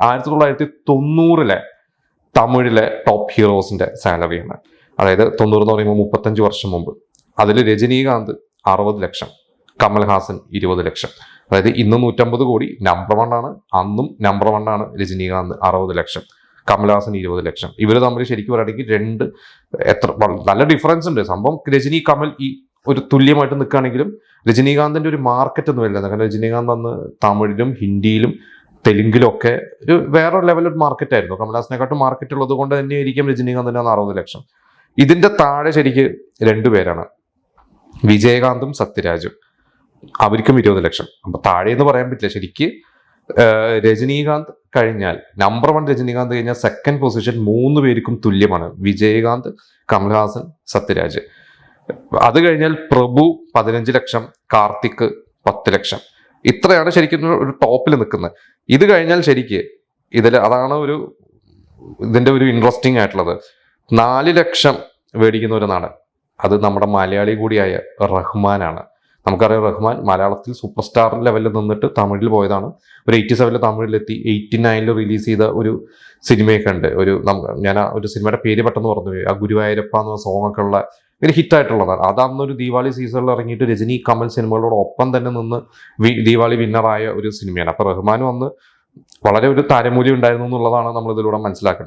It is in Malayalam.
ആയിരത്തി തൊള്ളായിരത്തി തൊണ്ണൂറിലെ തമിഴിലെ ടോപ്പ് ഹീറോസിന്റെ സാലറിയാണ് അതായത് തൊണ്ണൂറ് എന്ന് പറയുമ്പോൾ മുപ്പത്തഞ്ച് വർഷം മുമ്പ്. അതിൽ രജനീകാന്ത് അറുപത് ലക്ഷം കമൽഹാസൻ ഇരുപത് ലക്ഷം. അതായത് ഇന്ന് നൂറ്റമ്പത് കോടി നമ്പർ വൺ ആണ്. അന്നും നമ്പർ വൺ ആണ് രജനീകാന്ത് അറുപത് ലക്ഷം കമൽഹാസൻ ഇരുപത് ലക്ഷം. ഇവർ തമ്മിൽ ശരിക്കും പറയുകയാണെങ്കിൽ രണ്ട് എത്ര നല്ല ഡിഫറൻസ് ഉണ്ട്. സംഭവം രജനി കമൽ ഈ ഒരു തുല്യമായിട്ട് നിൽക്കുകയാണെങ്കിലും രജനീകാന്തിന്റെ ഒരു മാർക്കറ്റ് ഒന്നും ഇല്ല കാരണം രജനീകാന്ത് അന്ന് തമിഴിലും ഹിന്ദിയിലും തെലുങ്കിലും ഒക്കെ ഒരു വേറെ ലെവൽ മാർക്കറ്റ് ആയിരുന്നു. കമൽഹാസനെക്കാട്ടും മാർക്കറ്റ് ഉള്ളത് കൊണ്ട് തന്നെ ആയിരിക്കും രജനീകാന്ത് തന്നെ അറുപത് ലക്ഷം. ഇതിന്റെ താഴെ ശരിക്ക് രണ്ടുപേരാണ് വിജയകാന്തും സത്യരാജും. അവർക്കും ഇരുപത് ലക്ഷം. അപ്പൊ താഴെ എന്ന് പറയാൻ പറ്റില്ല. ശരിക്ക് രജനീകാന്ത് കഴിഞ്ഞാൽ നമ്പർ വൺ രജനീകാന്ത് കഴിഞ്ഞാൽ സെക്കൻഡ് പൊസിഷൻ മൂന്ന് പേർക്കും തുല്യമാണ്. വിജയകാന്ത് കമൽഹാസൻ സത്യരാജ്. അത് കഴിഞ്ഞാൽ പ്രഭു പതിനഞ്ച് ലക്ഷം കാർത്തിക് പത്ത് ലക്ഷം. ഇത്രയാണ് ശരിക്കും ഒരു- ടോപ്പിൽ നിൽക്കുന്നത്. ഇത് കഴിഞ്ഞാൽ ശരിക്ക് ഇതിൽ അതാണ് ഒരു ഇതിന്റെ ഒരു ഇൻട്രസ്റ്റിംഗ് ആയിട്ടുള്ളത്. നാല് ലക്ഷം മേടിക്കുന്ന ഒരു നടൻ അത് നമ്മുടെ മലയാളി കൂടിയായ റഹ്മാനാണ്. നമുക്കറിയാം റഹ്മാൻ മലയാളത്തിൽ സൂപ്പർ സ്റ്റാർ ലെവലിൽ നിന്നിട്ട് തമിഴിൽ പോയതാണ്. ഒരു എയ്റ്റി സെവനിൽ തമിഴിലെത്തി എയ്റ്റി നയനിൽ റിലീസ് ചെയ്ത ഒരു സിനിമയൊക്കെ ഉണ്ട്. ഒരു ഞാൻ ഒരു സിനിമയുടെ പേര് പെട്ടെന്ന് പറഞ്ഞു ആ ഗുരുവായൂരപ്പ എന്ന ഒക്കെ ഉള്ള ഒരു ഹിറ്റായിട്ടുള്ളതാണ് അത് അന്നൊരു ദീപാവലി സീസണിൽ ഇറങ്ങിയിട്ട് രജനി കമൽ സിനിമകളോട് ഒപ്പം തന്നെ നിന്ന് ദീപാവലി വിന്നറായ ഒരു സിനിമയാണ്. അപ്പോൾ റഹ്മാൻ വന്ന് വളരെ ഒരു താരമൂല്യം ഉണ്ടായിരുന്നു എന്നുള്ളതാണ് നമ്മൾ ഇതിലൂടെ മനസ്സിലാക്കേണ്ടത്.